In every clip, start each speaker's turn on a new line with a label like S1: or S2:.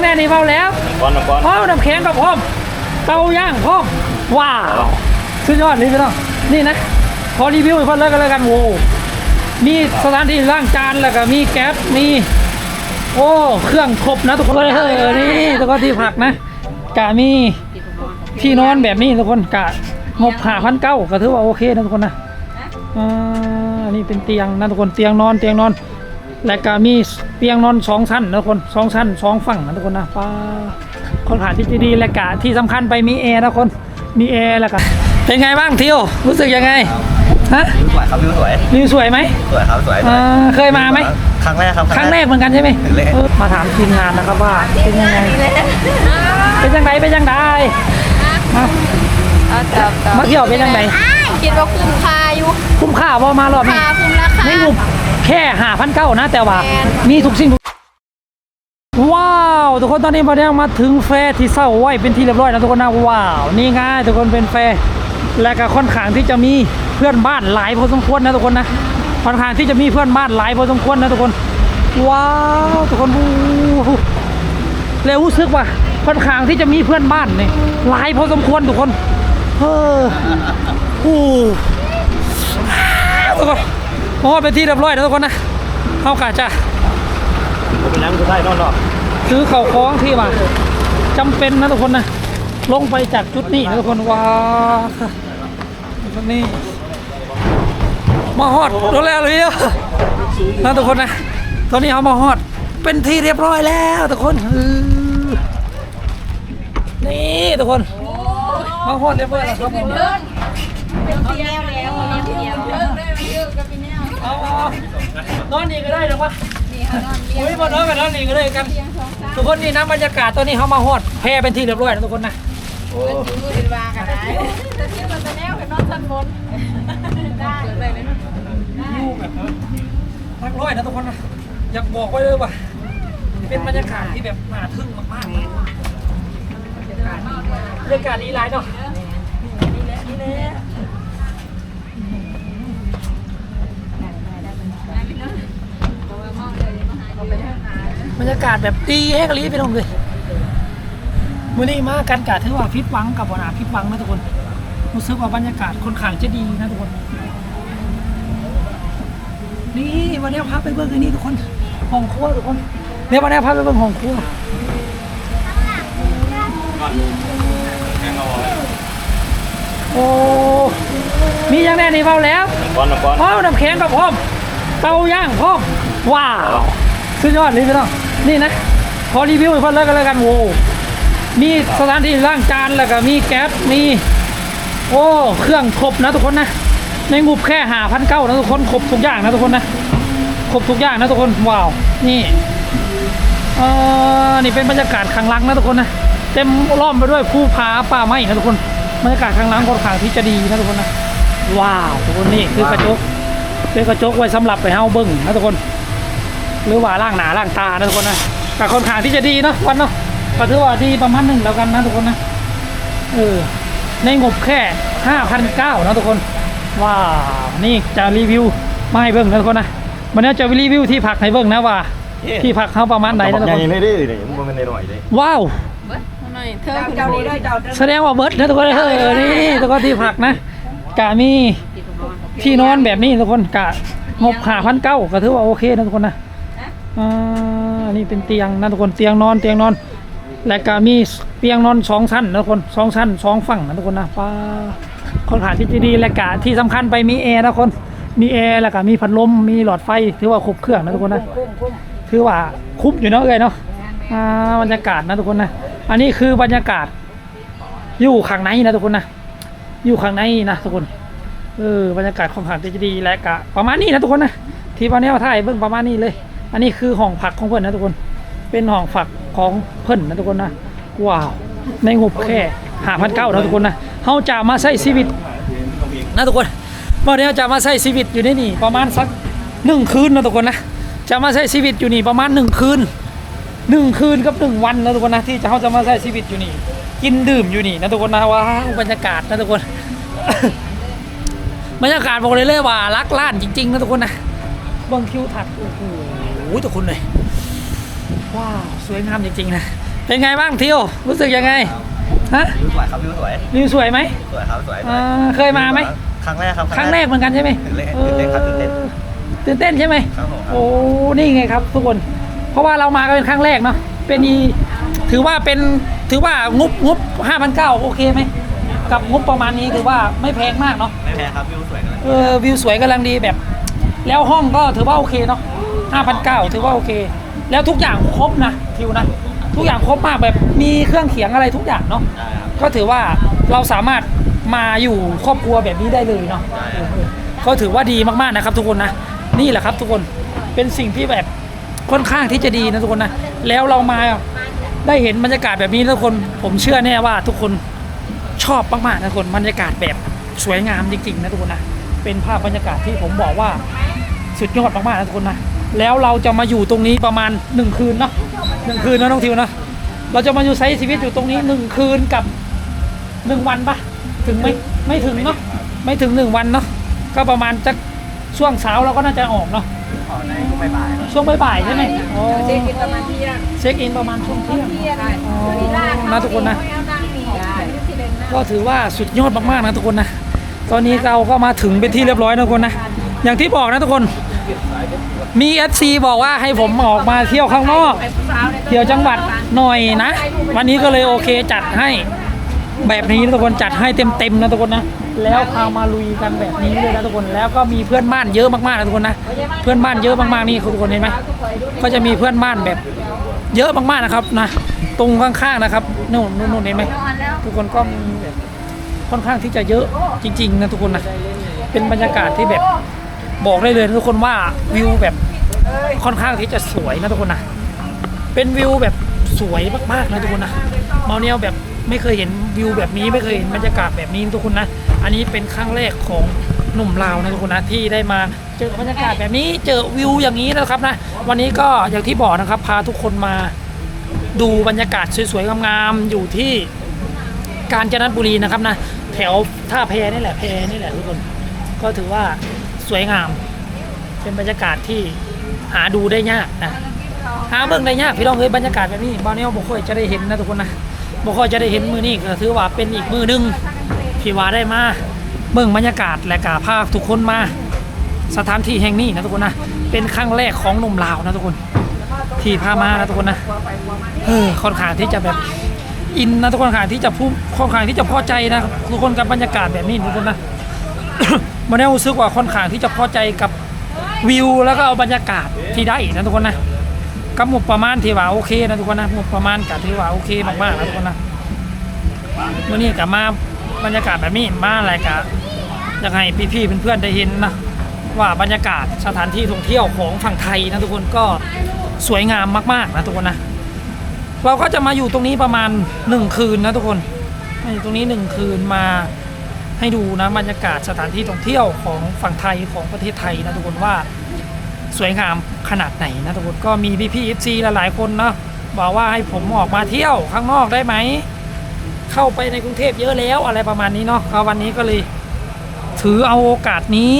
S1: ยังแน่นี่เบาแล้ว
S2: ก้อนน้ำก้อน
S1: พร้อมน้ำแข็งกับพร้อมเตาย่างพร้อมว้าวสุดยอดนี่พี่น้องนี่นะขอรีวิวให้เพิ่นเลยกันเลยกันโว้มีสถานที่ล้างจานแล้วก็มีแก๊สมี โอ้เครื่องครบนะทุกคนเลยเฮ้ยนี่แล้วก็ที่ผักนะกะมีที่นอนแบบนี้ทุกคนกะงบหาพันเก้าก็ถือว่าโอเคนะทุกคนนะอ่านี่เป็นเตียงนะทุกคนเตียงนอนเตียงนอน และก็มีเตียงนอนสองชั้นนะทุกคนสองชั้นสองฝั่งนะทุกคนนะป้าคนผ่านที่ดีและกะที่สำคัญไปมีแอร์นะคนมีแอร์แล้วก็เป็นไงบ้างทิวรู้สึกยังไงฮะ
S2: วิวสวยครับวิวสวย
S1: วิวสวยไหม
S2: สวยครับสวย
S1: อ่าเคยมาไหม
S2: ครั้งแรกครับ
S1: ครั้งแรกเหมือนกันใช่ไหม
S2: ครั้งแรก
S1: เออมาถามทีมงานนะครับว่าเป็นยังไงเป็นยังไงเป็นยังไงมา
S3: เอาจับจับ
S1: มาเที่ยวเป็นยังไง
S3: คิดว่าคุ้มค่าอยู่
S1: คุ้มค่าพอมารอบนี้
S3: ค่าคุ้มราคา
S1: ไม่งบแค่หาพันเก้านะ แต่ว่า
S3: แม่น
S1: มีทุกสิ่งทุกว้าว ทุกคนตอนนี้มาได้มาถึงแฟร์ที่เศร้าไว้เป็นที่เรียบร้อยนะทุกคนนะว้าว นี่ไง่ายทุกคนเป็นแฟร์และก็ค่อนข้างที่จะมีเพื่อนบ้านหลายพอสมควรนะทุกคนนะค่อนข้างที่จะมีเพื่อนบ้านหลายพอสมควรนะทุกคน ว้าวทุกคนวู้หูแล้วรู้สึกว่าค่อนข้างที่จะมีเพื่อนบ้านนี่หลายพอสมควรทุกคนเออ โอ้ทุกคนโอ้เป็นที่เรียบร้อยนะทุกคนนะเข้ากะจะ
S2: ผมเป็นน้ำคือได้นอนหรอ
S1: ซื้อเข่าคล้องที่ว่าจำเป็นนะทุกคนนะลงไปจากจุดนี้นะทุกคนว้านี้มาฮอดรถแล้วเลยอะนะทุกคนนะตอนนี้เอามาฮอดเป็นที่เรียบร้อยแล้วทุกคนนี่ทุกคนมาฮอดเรียบร้อยแล้วครับ ผม
S3: เอาแนวแล้วเอาแนวเดียวเลิกได้ไหมเลิกกับพี่แนว
S1: เอาๆนอนนี่ก็ได้หรอวะ
S3: อุ้ย
S1: มานอนกันนอนนี่ก็ได้กัน ทุกคนนี่นะบรรยากาศตอนนี้เขามาฮอดแพรเป็นที่เรียบร้อยแล้วทุกคนนะ
S3: เพิ่นดูเป็นวากันได้จะเที่ยวกันจะแนวกันนอนชั้นบนได้เลยเลย
S1: อยู่แบบรักร้อยนะทุกคนนะอยากบอกไว้เลยว่าเป็นบรรยากาศที่แบบน่าทึ่งมากๆเลยบรรยากาศดีหลายเนาะนี่แหละนี่แหละ บรรยากาศแบบดีแฮกะลีไปลงเลยมื่อนี้มากันกาถือว่าพิษวังกับวนาพิษวังนะทุกคนรู้สึกว่าบรรยากาศค่อนข้างจะดีนะทุกคน นี่วันนี้พาไปเบิ่งอันนี้ทุกคนห้องครัวทุกคนเดี๋ยววันนี้พาไปเบิ่งห้องครัวโอ้มีอย่างแน่นี่เบาแล้ว
S2: ก้อนน้ำก้อน
S1: พร้อมน้ำแข็งกับพร้อมเตาย่างพร้อมว้าวสุดยอดนี่พี่น้อง นี่นะขอรีวิวเพิ่นเลยกันเลยกันโว้มีสถานที่ล้างจานแล้วก็มีแก๊สมี โอ้เครื่องครบนะทุกคนนะ ในงบแค่หาพันเก้านะทุกคนครบทุกอย่างนะทุกคนนะครบทุกอย่างนะทุกคนว้าวนี่เออนี่เป็นบรรยากาศข้างหลังนะทุกคนนะเต็มล้อมไปด้วยภูผาป่าไม้นะทุกคนบรรยากาศข้างหลังค่อนข้างที่จะดีนะทุกคนนะว้าวทุกคนนี่คือกระจกเป็นกระจกไว้สำหรับไปเฮาเบิ้งนะทุกคน หรือว่าล่างหนาล่างตานะทุกคนนะแต่ค่อนข้างที่จะดีเนาะวันเนาะก็ถือว่าดีประมาณหนึ่งแล้วกันนะทุกคนนะเออในงบแค่5,900นะทุกคนว้าวนี่จะรีวิวมาให้เบิ่งนะทุกคนนะวันนี้จะรีวิวที่พักให้เบิ่งนะว่า ที่พักเขาประมาณไหนนะทุก
S2: ใหญ่
S1: คน
S2: เลยดิเนี่ยมันเป็นในหน่อยเลย
S1: ว้าว
S3: หน่อยเธอคุณดี
S1: แสดงว่าเบิร์ดนะทุกคนเออนี่ทุกคนที่พักนะกะมีที่นอนแบบนี้ทุกคนกะงบหาพันเก้าก็ถือว่าโอเคนะทุกคนนะ อ่านี่เป็นเตียงนะทุกคนเตียงนอนเตียงนอน และก็มีเตียงนอนสองชั้นนะทุกคนสองชั้นสองฝั่งนะทุกคนนะป้าค่อนขางที่ดีและกะที่สำคัญไปมีแอร์นะคนมีแอร์แล้วก็มีพัดลมมีหลอดไฟถือว่าครบเครื่องนะทุกคนนะถือว่าคุ้มอยู่เนาะเอ้ยเนาะบรรยากาศนะทุกคนนะอันนี้คือบรรยากาศ อยู่ข้างในนะทุกคนนะอยู่ข้างในนะทุกคนเออบรรยากาศค่อนข้างที่จะดีและกะประมาณนี้นะทุกคนนะที่วันนี้มาถ่ายเบิ่งประมาณนี้เลย อันนี้คือห้องพักของเพื่อนนะทุกคน เป็นห้องฝักของเพิ่อนนะทุกคนนะว้าวในงบแค่หาพันเก้านะทุกคนนะเขาจะมาใช้ชีวิตนะทุกคนวันนี้จะมาใช้ชีวิตอยู่ในนี่ประมาณสักหนึ่งคืนนะทุกคนนะจะมาใช้ชีวิตอยู่นี่ประมาณหนึ่งคืนหนึ่งคืนกับหนึ่งวันนะทุกคนนะที่จะเขาจะมาใช้ชีวิตอยู่นี่ กินดื่มอยู่นี่นะทุกคนนะว้าวบรรยากาศนะทุกคนบรรยากาศบอกเลยเลยว่ารักล้านจริงๆนะทุกคนนะเบิ่งคิวถัดโอ้โห ทุกคนเลยว้าวสวยงามจริงๆนะเป็นไงบ้างทิวรู้สึกยังไงฮะ
S2: วิวสวยครับวิวสวย
S1: วิวสวยไหม
S2: สวยครับสวย
S1: อ่าเคยมาไหม
S2: ครั้งแรกครับ
S1: ครั้งแรกเหมือนกันใช่ไหม
S2: ตื่นเต้นตื่นเต้นครับตื่นเต้น
S1: ออตื่นเต้นใช่ไหม
S2: ครับผมครับ
S1: โอ้นี่ไงครับทุกคน เพราะว่าเรามาก็เป็นครั้งแรกเนาะเป็นอีถือว่าเป็นถือว่างบงบห้าพันเก้าโอเคไหมกับงบประมาณนี้ถือว่าไม่แพงมากเนาะ
S2: ไม่แพ้ครับวิวสวยกันเลย
S1: เออวิวสวยกำลังดีแบบ แล้วห้องก็ถือว่าโอเคเนาะ ห้าพันเก้าถือว่าโอเค แล้วทุกอย่างครบนะทิวนะ ทุกอย่างครบมากแบบมีเครื่องเขียงอะไรทุกอย่างเนาะ
S2: ได้ครับ
S1: ก็ถือว่าเราสามารถมาอยู่ครอบครัวแบบนี้ได้เลยเนาะ
S2: ได้ครับ
S1: ก็ถือว่าดีมากๆนะครับ ทุกคนนะนี่แหละครับ ทุกคนเป็นสิ่งที่แบบค่อนข้างที่จะดีนะทุกคนนะแล้วเรามาได้เห็นบรรยากาศแบบนี้ทุกคน ผมเชื่อแน่ว่าทุกคนชอบมากๆนะทุกคนบรรยากาศแบบสวยงามจริงๆนะทุกคนนะเป็นภาพบรรยากาศที่ผมบอกว่าสุดยอดมากๆนะทุกคนนะ แล้วเราจะมาอยู่ตรงนี้ประมาณหนึ่งคืนเนาะหนึ่งคืนนะน้องทิวนะเราจะมาอยู่ใช้ชีวิตอยู่ตรงนี้หนึ่งคืนกับหนึ่งวันปะถึงไหมไม่ถึงเนาะไม่ถึงหนึ่งวันเนาะก็ประมาณจะช่วงเช้าเราก็น่าจะออกเนาะ
S2: อ๋อในก็ไม่บ่ายครับ
S1: ช่วงบ่ายๆใช่ไหมอ๋อ
S3: เช็คกินประมาณเที่ยง
S1: เช็คอินประมาณช่วงเที่ยง
S3: เที่ยง
S1: อ๋อนะทุกคนนะก็ถือว่าสุดยอดมากๆนะทุกคนนะ ตอนนี้เราก็มาถึงเป็นที่เรียบร้อยนะทุกคนนะ อย่างที่บอกนะทุกคน มี FC บอกว่าให้ผมออกมาเที่ยวข้างนอก เที่ยวจังหวัดหน่อยนะ วันนี้ก็เลยโอเคจัดให้แบบนี้นะทุกคนจัดให้เต็มๆนะทุกคนนะ แล้วพามาลุยกันแบบนี้เลยนะทุกคนแล้วก็มีเพื่อนบ้านเยอะมากๆนะทุกคนนะ เพื่อนบ้านเยอะมากๆนี่ทุกคนเห็นไหมก็จะมีเพื่อนบ้านแบบ เยอะมากๆนะครับนะ ตรงข้างๆนะครับนู่นนู่นเห็นไหมทุกคนก็มีแบบ ค่อนข้างที่จะเยอะจริง ๆ นะทุกคนนะเป็นบรรยากาศที่แบบบอกได้เลยทุกคนว่าวิวแบบค่อนข้างที่จะสวยนะทุกคนนะเป็นวิวแบบสวยมากๆนะทุกคนนะมาเนียวแบบไม่เคยเห็นวิวแบบนี้ไม่เคยเห็นบรรยากาศแบบนี้ทุกคนนะอันนี้เป็นครั้งแรกของหนุ่มลาวนะทุกคนนะที่ได้มาเจอบรรยากาศแบบนี้เจอวิวอย่างนี้นะครับนะวันนี้ก็อย่างที่บอกนะครับ พาทุกคนมาดูบรรยากาศสวยๆงามๆอยู่ที่กาญจนบุรีนะครับนะ วท่าแพนี่แหละแพนี่แหละทุกคน ก็ถือว่าสวยงาม เป็นบรรยากาศที่หาดูได้ยากนะหาเบิ่งได้ยากพี่น้องเอ้ยบรรยากาศแบบนี้บางเนี่ยบ่ค่อยจะได้เห็นนะทุกคนนะบ่ค่อยจะได้เห็นมือนี้ก็ถือว่าเป็นอีกมือหนึงที่ว่าได้มาเบิ่งบรรยากาศและกาพาทุกคนมาสถานที่แห่งนี้นะทุกคนนะเป็นครั้งแรกของหนุ่มลาวนะทุกคน ที่พามานะทุกคนนะเออค่อนข้างที่จะแบบ อินนะทุกคนค่อนข้างที่จะพูค่อนข้างที่จะพอใจนะทุกคนกับบรรยากาศแบบนี้ทุกคนนะมันได้รู้สึกว่าค่อนข้างที่จะพอใจกับวิวแล้วก็เอาบรรยากาศที่ได้นะทุกคนนะกับงบประมาณที่ว่าโอเคนะทุกคนนะงบประมาณกับที่ว่าโอเคมากๆนะทุกคนนะเมื่อนี้กับมาบรรยากาศแบบนี้มาอะไรกะอยากให้พี่ๆเพื่อนๆได้เห็นนะว่าบรรยากาศสถานที่ท่องเที่ยวของฝั่งไทยนะทุกคนก็สวยงามมากๆนะทุกคนนะ เราก็จะมาอยู่ตรงนี้ประมาณหนึ่งคืนนะทุกคนมาอยู่ตรงนี้หนึ่งคืนมาให้ดูนะบรรยากาศสถานที่ท่องเที่ยวของฝั่งไทยของประเทศไทยนะทุกคนว่าสวยงามขนาดไหนนะทุกคนก็มีพี่พี่เอฟซีหลายๆคนเนาะบอกว่าให้ผมออกมาเที่ยวข้างนอกได้ไหมเข้าไปในกรุงเทพเยอะแล้วอะไรประมาณนี้เนาะวันนี้ก็เลยถือเอาโอกาสนี้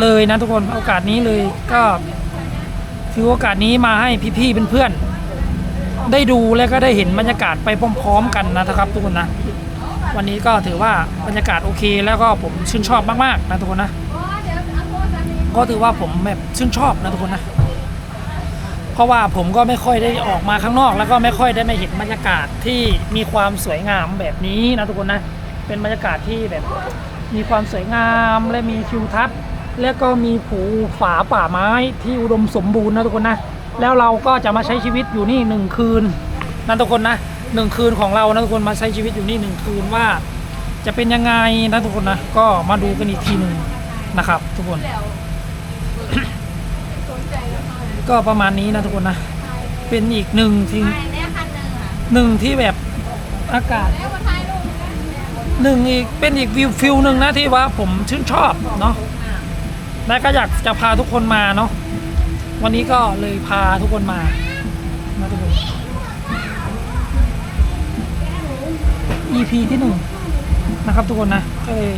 S1: เลยนะทุกคนโอกาสนี้เลยก็ถือโอกาสนี้มาให้พี่ๆเพื่อนๆ ได้ดูและก็ได้เห็นบรรยากาศไปพร้อมๆ กันนะครับทุกคนนะ วันนี้ก็ถือว่าบรรยากาศโอเค แล้วก็ผมชื่นชอบมากๆนะทุกคนนะ ก็ถือว่าผมแบบชื่นชอบนะทุกคนนะ เพราะว่าผมก็ไม่ค่อยได้ออกมาข้างนอก แล้วก็ไม่ค่อยได้มาเห็นบรรยากาศที่มีความสวยงามแบบนี้นะทุกคนนะ เป็นบรรยากาศที่แบบมีความสวยงามและมีทิวทัศน์ แล้วก็มีผูฝาป่าไม้ที่อุดมสมบูรณ์นะทุกคนนะ แล้วเราก็จะมาใช้ชีวิตอยู่นี่หนึ่งคืนนะทุกคนนะหนึ่งคืนของเรานะทุกคนมาใช้ชีวิตอยู่นี่หนึ่งคืนว่า จะเป็นยังไงนะทุกคนนะก็มาดูกันอีกทีหนึ่งนะครับ ทุกคน ก็ประมาณนี้นะทุกคนนะเป็นอีกหนึ่งที่หนึ่งที่แบบอากาศหนึ่งอีกเป็นอีกวิวฟิลหนึ่งนะที่ว่าผมชื่นชอบเนาะและก็อยากจะพาทุกคนมาเนาะ วันนี้ก็เลยพาทุกคนมานะทุกคน EP ที่หนึ่งนะครับทุกคนนะก็เลย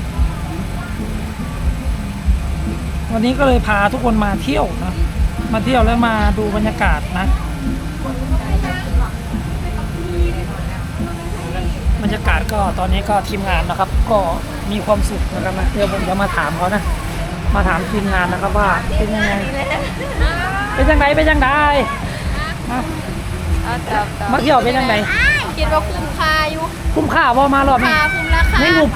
S1: วันนี้ก็เลยพาทุกคนมาเที่ยวนะ มาเที่ยวแล้วมาดูบรรยากาศนะ บรรยากาศก็ตอนนี้ก็ทีมงานนะครับ ก็มีความสุขนะครับนะเดี๋ยวผมจะมาถามเขานะ มาถามทีมงานนะครับว่าเป็นยังไง เป็นยังไงเป็นยังไงมา
S3: เอาจับจับ
S1: มาเที่ยวเป็นยังไง
S3: คิดว่าคุ้มค่าอยู่
S1: คุ้มค่าว่ามารอบนี้
S3: ค่าคุ้มราคา
S1: ในงบ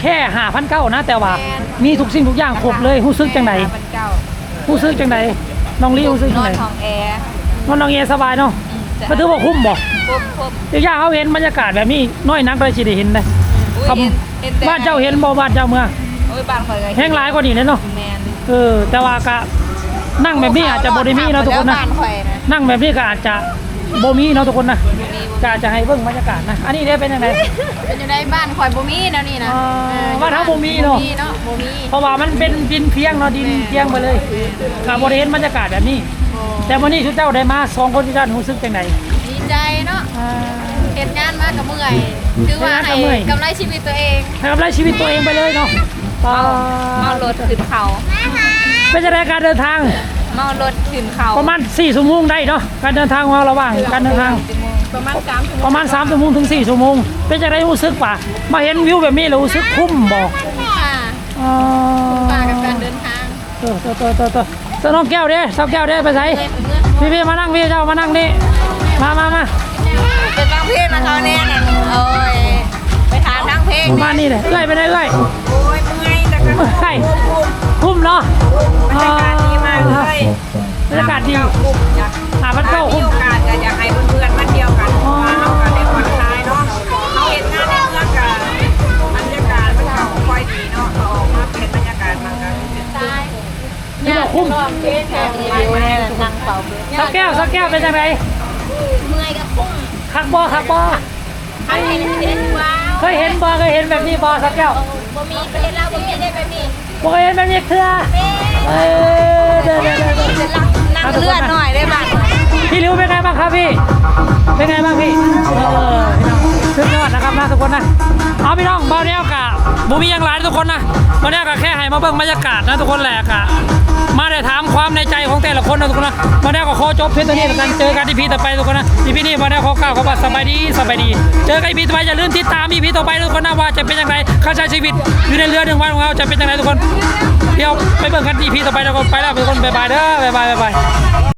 S1: แค่หาพันเก้านะ แต่ว่า
S3: แม่น
S1: มีทุกสิ่งทุกอย่างครบเลยรู้สึกจังไหน
S3: เป็นเก่า
S1: รู้สึกจังไหนน้องลี่รู้สึก
S3: น
S1: จัง
S3: อ
S1: ไหน
S3: นของแอร์
S1: น้องน้องเอสบายเนาะก็ถือว่าคุ้มบ่
S3: ครบครบ
S1: อีกอย่างเขาเห็นบรรยากาศแบบนี้น้อยนักเลยสิได้เห็นเลย
S3: อุ้ย
S1: ครับ
S3: เห็นเห็นแต่
S1: บ้านเจ้าเห็นบ่บ้านเจ้าเมือง
S3: โอ้ยบ้านข่อยก็
S1: แห้งหลายกว่านี้เลยเนาะ
S3: แมน
S1: เออแต่ว่าก็ นั่งแบบนี้อาจจะบ่ได้มีเนาะทุกคนนะ
S3: บ้านข่อยนะ
S1: นั่งแบบนี้ก็อาจจะบ่มีเนาะทุกคนนะก็อาจจะให้เบิ่งบรรยากาศนะ อันนี้ได้เป็นยังไง
S3: เป็นอยู่ในบ้านข่อยบ่มีแนวนี้นะ
S1: อ๋อ
S3: เออ
S1: บ้านเฮาบ่มีเนาะ
S3: บ่มีเนาะ บ่มี
S1: เพราะว่ามันเป็นดินเพียงเนาะดินเพียงไปเลยก็บ่ได้เห็นบรรยากาศแบบนี้
S3: โอ้
S1: แต่วันนี้ทุกเจ้าได้มาสองคนที่ด้านรู้สึกจังได
S3: ดีใจเนาะ
S1: อ่า
S3: เฮ็ดงานมากับเมื่อยถือว่า
S1: เฮ็ดงานกั
S3: ให้
S1: บเมื่อย
S3: กำไรชีวิตตัวเอง
S1: ให้กำไรชีวิตตัวเองไปเลยเนาะอ่า
S3: เมารถขึ้นเขา
S1: เป็นจะได้การเดินทาง
S3: เมารถขึ้นเขา
S1: ประมาณ4ชั่วโมงได้เนาะการเดินทางของเราระหว่างการเดินทาง
S3: ประมาณ3ชั่วโมง
S1: ประมาณ3ชั่วโมงถึง4ชั่วโมงเป็นจะได้รู้สึกป่ะมาเห็นวิวแบบนี้แล้วรู้สึกคุ้มบ่
S3: ค่ะ
S1: อ่า
S3: ปากับการเดินทาง
S1: เออเออเออเออเออเจ้าน้องแก้วเด้สาวแก้วเด้ไปใส่
S3: เลยเป็นเมื่อ
S1: พี่พี่มานั่งพี่เจ้ามานั่งนี่มามามา
S3: เป็นบางเพลงนะเขาแน่น่ะโอ้ยไปทานทางเพลง
S1: มานี่เลยเอ้ยไปไหนเอ้ย
S3: โอ้ยเมื่อยแต่ก็
S1: เอ้ย คุ้มเนาะ
S3: บรรยากาศดีมากเลย
S1: บรรยากาศดี
S3: คุ้มอยาก
S1: หาพันเก้า
S3: มี
S1: คุ้ม
S3: โอกาสจะอยากให้เพื่อนๆมาเที่ยวกัน
S1: อ๋อ
S3: มาเฮากันได้ผ่อนคลายเนาะเขาเห็นงานในเมืองกันบรรยากาศมันก็ค่อยดีเนาะเขาออกมาเป็นบรรยากาศมันก็เป็นตาย
S1: นี่บอกคุ้ม
S3: เพลงแถวนี้นั่งเป่าเบื่อ
S1: สาวแก้วสาวแก้วเป็นยังไง
S3: เมื่อยก็คุ้ม
S1: คักบอคักบอ
S3: เขาเห็นเห็นว้าว
S1: เคยเห็นบอเคยเห็นแบบนี้บอสาวแก้ว
S3: บ่มีประเทศเราบ่มีได้แบบนี้
S1: โมเอ็นมันมีเครือเออเด้อเด้อเด้อเด้อ
S3: นั่งเลือดหน่อยได้บ้าง
S1: พี่ริวเป็นไงบ้างครับพี่ เป็นไงบ้างพี่ เออพี่น้องสุดยอดนะครับนะทุกคนนะ เอาพี่น้องเบาแนวกะ บูมียังหลายทุกคนนะเบาแนวกะแค่ให้มาเบิ่งบรรยากาศนะทุกคนแหละกะมาได้ถามความในใจของแต่ละคนนะทุกคนนะเบาแนวก็ขอจบเพียงเท่านี้แล้วกันเจอกันที่พีต่อไปทุกคนนะที่พี่นี่เบาแนวขอกล่าวคำว่าสบายดีสบายดี เจอกันอีพีต่อไปอย่าลืมติดตามอีพีต่อไปทุกคนนะว่าจะเป็นยังไงข้าใช้ชีวิตอยู่ในเรือหนึ่งวันของเราจะเป็นยังไงทุกคนเดี๋ยวไปเบิ่งกันอีพีต่อไปแล้วก็ไปแล้วทุกคนบ๊ายบายเด้อบ๊ายบายบ๊ายบาย